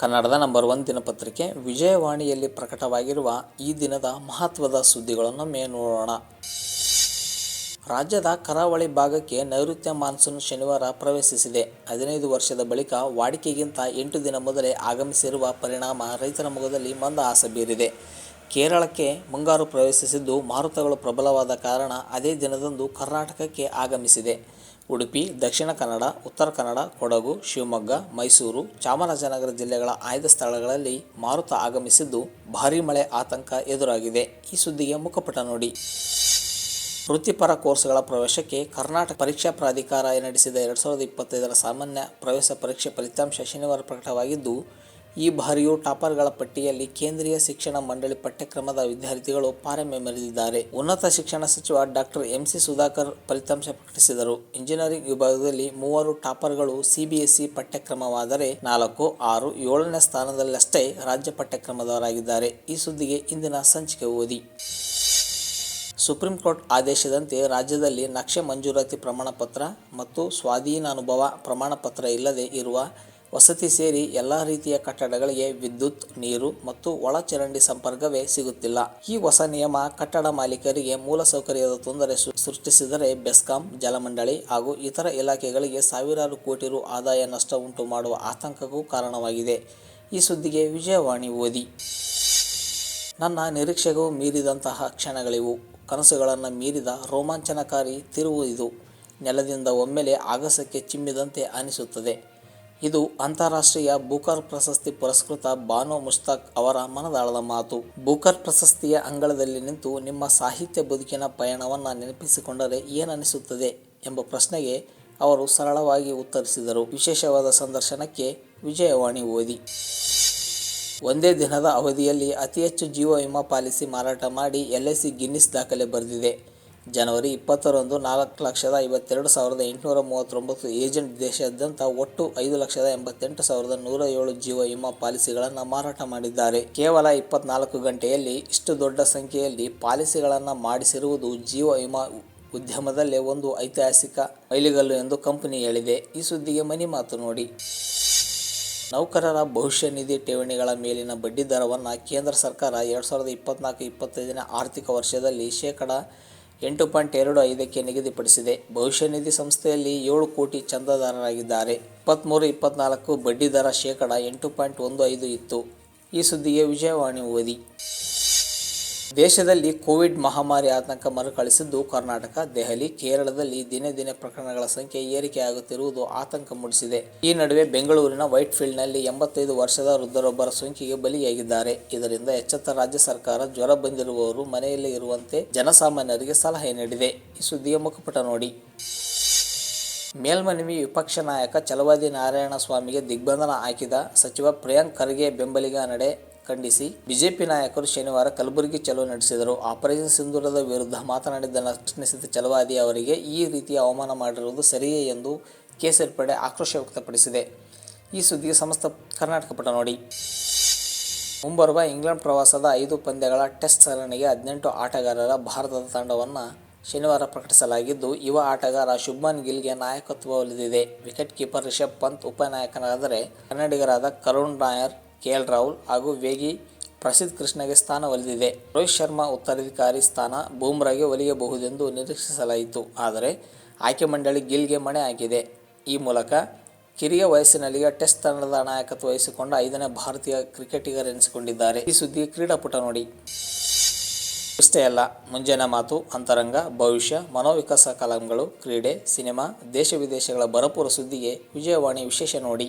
ಕನ್ನಡದ number one ದಿನಪತ್ರಿಕೆ ವಿಜಯವಾಣಿಯಲ್ಲಿ ಪ್ರಕಟವಾಗಿರುವ ಈ ದಿನದ ಮಹತ್ವದ ಸುದ್ದಿಗಳನ್ನೊಮ್ಮೆ ನೋಡೋಣ. ರಾಜ್ಯದ ಕರಾವಳಿ ಭಾಗಕ್ಕೆ ನೈಋತ್ಯ ಮಾನ್ಸೂನ್ ಶನಿವಾರ ಪ್ರವೇಶಿಸಿದೆ. ಹದಿನೈದು ವರ್ಷದ ಬಳಿಕ ವಾಡಿಕೆಗಿಂತ ಎಂಟು ದಿನ ಮೊದಲೇ ಆಗಮಿಸಿರುವ ಪರಿಣಾಮ ರೈತರ ಮೊಗದಲ್ಲಿ ಮಂದಹಾಸ ಬೀರಿದೆ. ಕೇರಳಕ್ಕೆ ಮುಂಗಾರು ಪ್ರವೇಶಿಸಿದ್ದು ಮಾರುತಗಳು ಪ್ರಬಲವಾದ ಕಾರಣ ಅದೇ ದಿನದಂದು ಕರ್ನಾಟಕಕ್ಕೆ ಆಗಮಿಸಿದೆ. ಉಡುಪಿ, ದಕ್ಷಿಣ ಕನ್ನಡ, ಉತ್ತರ ಕನ್ನಡ, ಕೊಡಗು, ಶಿವಮೊಗ್ಗ, ಮೈಸೂರು, ಚಾಮರಾಜನಗರ ಜಿಲ್ಲೆಗಳ ಆಯ್ದ ಸ್ಥಳಗಳಲ್ಲಿ ಮಾರುತ ಆಗಮಿಸಿದ್ದು ಭಾರೀ ಮಳೆ ಆತಂಕ ಎದುರಾಗಿದೆ. ಈ ಸುದ್ದಿಗೆ ಮುಖಪಟ ನೋಡಿ. ವೃತ್ತಿಪರ ಕೋರ್ಸ್ಗಳ ಪ್ರವೇಶಕ್ಕೆ ಕರ್ನಾಟಕ ಪರೀಕ್ಷಾ ಪ್ರಾಧಿಕಾರ ನಡೆಸಿದ ಎರಡು ಸಾವಿರದ ಇಪ್ಪತ್ತೈದರ ಸಾಮಾನ್ಯ ಪ್ರವೇಶ ಪರೀಕ್ಷೆ ಫಲಿತಾಂಶ ಶನಿವಾರ ಪ್ರಕಟವಾಗಿದ್ದು ಈ ಬಾರಿಯೂ ಟಾಪರ್ಗಳ ಪಟ್ಟಿಯಲ್ಲಿ ಕೇಂದ್ರೀಯ ಶಿಕ್ಷಣ ಮಂಡಳಿ ಪಠ್ಯಕ್ರಮದ ವಿದ್ಯಾರ್ಥಿಗಳು ಪಾರಮ್ಯ ಮೆರೆದಿದ್ದಾರೆ ಉನ್ನತ ಶಿಕ್ಷಣ ಸಚಿವ ಡಾಕ್ಟರ್ ಎಂಸಿ ಸುಧಾಕರ್ ಫಲಿತಾಂಶ ಪ್ರಕಟಿಸಿದರು. ಇಂಜಿನಿಯರಿಂಗ್ ವಿಭಾಗದಲ್ಲಿ ಮೂವರು ಟಾಪರ್ಗಳು ಸಿಬಿಎಸ್ಇ ಪಠ್ಯಕ್ರಮವಾದರೆ ನಾಲ್ಕು, ಆರು, ಏಳನೇ ಸ್ಥಾನದಲ್ಲಷ್ಟೇ ರಾಜ್ಯ ಪಠ್ಯಕ್ರಮದವರಾಗಿದ್ದಾರೆ. ಈ ಸುದ್ದಿಗೆ ಇಂದಿನ ಸಂಚಿಕೆ ಓದಿ. ಸುಪ್ರೀಂ ಕೋರ್ಟ್ ಆದೇಶದಂತೆ ರಾಜ್ಯದಲ್ಲಿ ನಕ್ಷೆ ಮಂಜೂರಾತಿ ಪ್ರಮಾಣಪತ್ರ ಮತ್ತು ಸ್ವಾಧೀನ ಅನುಭವ ಪ್ರಮಾಣಪತ್ರ ಇಲ್ಲದೆ ಇರುವ ವಸತಿ ಸೇರಿ ಎಲ್ಲ ರೀತಿಯ ಕಟ್ಟಡಗಳಿಗೆ ವಿದ್ಯುತ್, ನೀರು ಮತ್ತು ಒಳಚರಂಡಿ ಸಂಪರ್ಕವೇ ಸಿಗುತ್ತಿಲ್ಲ. ಈ ಹೊಸ ನಿಯಮ ಕಟ್ಟಡ ಮಾಲೀಕರಿಗೆ ಮೂಲಸೌಕರ್ಯದ ತೊಂದರೆ ಸೃ- ಸೃಷ್ಟಿಸಿದರೆ ಬೆಸ್ಕಾಂ, ಜಲಮಂಡಳಿ ಹಾಗೂ ಇತರ ಇಲಾಖೆಗಳಿಗೆ ಸಾವಿರಾರು ಕೋಟಿ ರು ಆದಾಯ ನಷ್ಟ ಉಂಟು ಮಾಡುವ ಆತಂಕಕ್ಕೂ ಕಾರಣವಾಗಿದೆ. ಈ ಸುದ್ದಿಗೆ ವಿಜಯವಾಣಿ ಓದಿ. ನನ್ನ ನಿರೀಕ್ಷೆಗೂ ಮೀರಿದಂತಹ ಕ್ಷಣಗಳಿವು. ಕನಸುಗಳನ್ನು ಮೀರಿದ ರೋಮಾಂಚನಕಾರಿ ತಿರುವು ಇದು. ನೆಲದಿಂದ ಒಮ್ಮೆಲೆ ಆಗಸಕ್ಕೆ ಚಿಮ್ಮಿದಂತೆ ಅನಿಸುತ್ತದೆ. ಇದು ಅಂತಾರಾಷ್ಟ್ರೀಯ ಬೂಕರ್ ಪ್ರಶಸ್ತಿ ಪುರಸ್ಕೃತ ಬಾನು ಮುಷ್ತಾಕ್ ಅವರ ಮನದಾಳದ ಮಾತು. ಬೂಕರ್ ಪ್ರಶಸ್ತಿಯ ಅಂಗಳದಲ್ಲಿ ನಿಂತು ನಿಮ್ಮ ಸಾಹಿತ್ಯ ಬದುಕಿನ ಪಯಣವನ್ನು ನೆನಪಿಸಿಕೊಂಡರೆ ಏನನಿಸುತ್ತದೆ ಎಂಬ ಪ್ರಶ್ನೆಗೆ ಅವರು ಸರಳವಾಗಿ ಉತ್ತರಿಸಿದರು. ವಿಶೇಷವಾದ ಸಂದರ್ಶನಕ್ಕೆ ವಿಜಯವಾಣಿ ಓದಿ. ಒಂದೇ ದಿನದ ಅವಧಿಯಲ್ಲಿ ಅತಿ ಹೆಚ್ಚು ಜೀವ ವಿಮಾ ಪಾಲಿಸಿ ಮಾರಾಟ ಮಾಡಿ ಎಲ್ಐಸಿ ಗಿನ್ನಿಸ್ ದಾಖಲೆ ಬರೆದಿದೆ. ಜನವರಿ ಇಪ್ಪತ್ತರಂದು ನಾಲ್ಕು ಲಕ್ಷದ ಐವತ್ತೆರಡು ಸಾವಿರದ ಎಂಟುನೂರ ಮೂವತ್ತೊಂಬತ್ತು ಏಜೆಂಟ್ ದೇಶಾದ್ಯಂತ ಒಟ್ಟು ಐದು ಲಕ್ಷದ ಎಂಬತ್ತೆಂಟು ಸಾವಿರದ ನೂರ ಏಳು ಜೀವ ವಿಮಾ ಪಾಲಿಸಿಗಳನ್ನು ಮಾರಾಟ ಮಾಡಿದ್ದಾರೆ. ಕೇವಲ ಇಪ್ಪತ್ನಾಲ್ಕು ಗಂಟೆಯಲ್ಲಿ ಇಷ್ಟು ದೊಡ್ಡ ಸಂಖ್ಯೆಯಲ್ಲಿ ಪಾಲಿಸಿಗಳನ್ನು ಮಾಡಿಸಿರುವುದು ಜೀವ ವಿಮಾ ಉದ್ಯಮದಲ್ಲೇ ಒಂದು ಐತಿಹಾಸಿಕ ಮೈಲಿಗಲ್ಲು ಎಂದು ಕಂಪನಿ ಹೇಳಿದೆ. ಈ ಸುದ್ದಿಗೆ ಮನಿ ಮಾತು ನೋಡಿ. ನೌಕರರ ಭವಿಷ್ಯ ನಿಧಿ ಠೇವಣಿಗಳ ಮೇಲಿನ ಬಡ್ಡಿ ದರವನ್ನು ಕೇಂದ್ರ ಸರ್ಕಾರ ಎರಡು ಸಾವಿರದ ಇಪ್ಪತ್ನಾಲ್ಕು ಇಪ್ಪತ್ತೈದನೇ ಆರ್ಥಿಕ ವರ್ಷದಲ್ಲಿ ಶೇಕಡ ಎಂಟು ಪಾಯಿಂಟ್ ಎರಡು ಐದಕ್ಕೆ ನಿಗದಿಪಡಿಸಿದೆ. ಭವಿಷ್ಯ ನಿಧಿ ಸಂಸ್ಥೆಯಲ್ಲಿ ಏಳು ಕೋಟಿ ಚಂದಾದಾರರಾಗಿದ್ದಾರೆ. ಇಪ್ಪತ್ತ್ಮೂರು ಇಪ್ಪತ್ನಾಲ್ಕು ಬಡ್ಡಿದರ ಶೇಕಡಾ ಎಂಟು ಪಾಯಿಂಟ್ ಒಂದು ಐದು ಇತ್ತು. ಈ ಸುದ್ದಿಗೆ ವಿಜಯವಾಣಿ ಓದಿ. ದೇಶದಲ್ಲಿ ಕೋವಿಡ್ ಮಹಾಮಾರಿ ಆತಂಕ ಮರುಕಳಿಸಿದ್ದು ಕರ್ನಾಟಕ, ದೆಹಲಿ, ಕೇರಳದಲ್ಲಿ ದಿನೇ ದಿನೇ ಪ್ರಕರಣಗಳ ಸಂಖ್ಯೆ ಏರಿಕೆಯಾಗುತ್ತಿರುವುದು ಆತಂಕ ಮೂಡಿಸಿದೆ. ಈ ನಡುವೆ ಬೆಂಗಳೂರಿನ ವೈಟ್ ಫೀಲ್ಡ್ನಲ್ಲಿ ಎಂಬತ್ತೈದು ವರ್ಷದ ವೃದ್ಧರೊಬ್ಬರ ಸೋಂಕಿಗೆ ಬಲಿಯಾಗಿದ್ದಾರೆ. ಇದರಿಂದ ಎಚ್ಚೆತ್ತ ರಾಜ್ಯ ಸರ್ಕಾರ ಜ್ವರ ಬಂದಿರುವವರು ಮನೆಯಲ್ಲೇ ಇರುವಂತೆ ಜನಸಾಮಾನ್ಯರಿಗೆ ಸಲಹೆ ನೀಡಿದೆ. ಈ ಸುದ್ದಿಯ ಮುಖಪುಟ ನೋಡಿ. ಮೇಲ್ಮನವಿ ವಿಪಕ್ಷ ನಾಯಕ ಚಲವಾದಿ ನಾರಾಯಣ ಸ್ವಾಮಿಗೆ ದಿಗ್ಬಂಧನ ಹಾಕಿದ ಸಚಿವ ಪ್ರಿಯಾಂಕ್ ಖರ್ಗೆ ಬೆಂಬಲಿಗ ನಡೆ ಖಂಡಿಸಿ. ಬಿಜೆಪಿ ನಾಯಕರು ಶನಿವಾರ ಕಲಬುರಗಿ ಚಲೋ ನಡೆಸಿದರು. ಆಪರೇಷನ್ ಸಿಂಧೂರದ ವಿರುದ್ಧ ಮಾತನಾಡಿದ್ದ ಪ್ರಶ್ನಿಸಿದ ಚಲವಾದಿ ಅವರಿಗೆ ಈ ರೀತಿಯ ಅವಮಾನ ಮಾಡಿರುವುದು ಸರಿಯೇ ಎಂದು ಕೇಸರಿ ಪಡೆ ಆಕ್ರೋಶ ವ್ಯಕ್ತಪಡಿಸಿದೆ. ಈ ಸುದ್ದಿಗೆ ಸಮಸ್ತ ಕರ್ನಾಟಕ ಪಟ ನೋಡಿ. ಮುಂಬರುವ ಇಂಗ್ಲೆಂಡ್ ಪ್ರವಾಸದ ಐದು ಪಂದ್ಯಗಳ ಟೆಸ್ಟ್ ಸರಣಿಗೆ ಹದಿನೆಂಟು ಆಟಗಾರರ ಭಾರತದ ತಂಡವನ್ನು ಶನಿವಾರ ಪ್ರಕಟಿಸಲಾಗಿದ್ದು, ಯುವ ಆಟಗಾರ ಶುಭ್ಮನ್ ಗಿಲ್ಗೆ ನಾಯಕತ್ವ ಒಲಿದಿದೆ. ವಿಕೆಟ್ ಕೀಪರ್ ರಿಷಬ್ ಪಂತ್ ಉಪನಾಯಕನಾದರೆ ಕನ್ನಡಿಗರಾದ ಕರುಣ್ ನಾಯರ್ ಕೆಎಲ್ ರಾಹುಲ್ ಹಾಗೂ ವೇಗಿ ಪ್ರಸಿದ್ಧ ಕೃಷ್ಣಗೆ ಸ್ಥಾನ ಒಲಿದಿದೆ. ರೋಹಿತ್ ಶರ್ಮಾ ಉತ್ತರಾಧಿಕಾರಿ ಸ್ಥಾನ ಬೂಮ್ರಾಗೆ ಒಲಿಯಬಹುದೆಂದು ನಿರೀಕ್ಷಿಸಲಾಯಿತು ಆದರೆ ಆಯ್ಕೆ ಮಂಡಳಿ ಗಿಲ್ಗೆ ಮಣೆ ಹಾಕಿದೆ. ಈ ಮೂಲಕ ಕಿರಿಯ ವಯಸ್ಸಿನಲ್ಲಿಯೇ ಟೆಸ್ಟ್ ತಂಡದ ನಾಯಕತ್ವ ವಹಿಸಿಕೊಂಡ ಐದನೇ ಭಾರತೀಯ ಕ್ರಿಕೆಟಿಗರೆನಿಸಿಕೊಂಡಿದ್ದಾರೆ ಈ ಸುದ್ದಿ ಕ್ರೀಡಾಪುಟ ನೋಡಿ. ಇಷ್ಟೇ ಅಲ್ಲ, ಮುಂಜಾನೆ ಮಾತು, ಅಂತರಂಗ, ಭವಿಷ್ಯ, ಮನೋವಿಕಾಸ ಕಾಲಂಗಳು ಕ್ರೀಡೆ, ಸಿನಿಮಾ, ದೇಶ ವಿದೇಶಗಳ ಭರಪೂರ ಸುದ್ದಿಗೆ ವಿಜಯವಾಣಿ ವಿಶೇಷ ನೋಡಿ.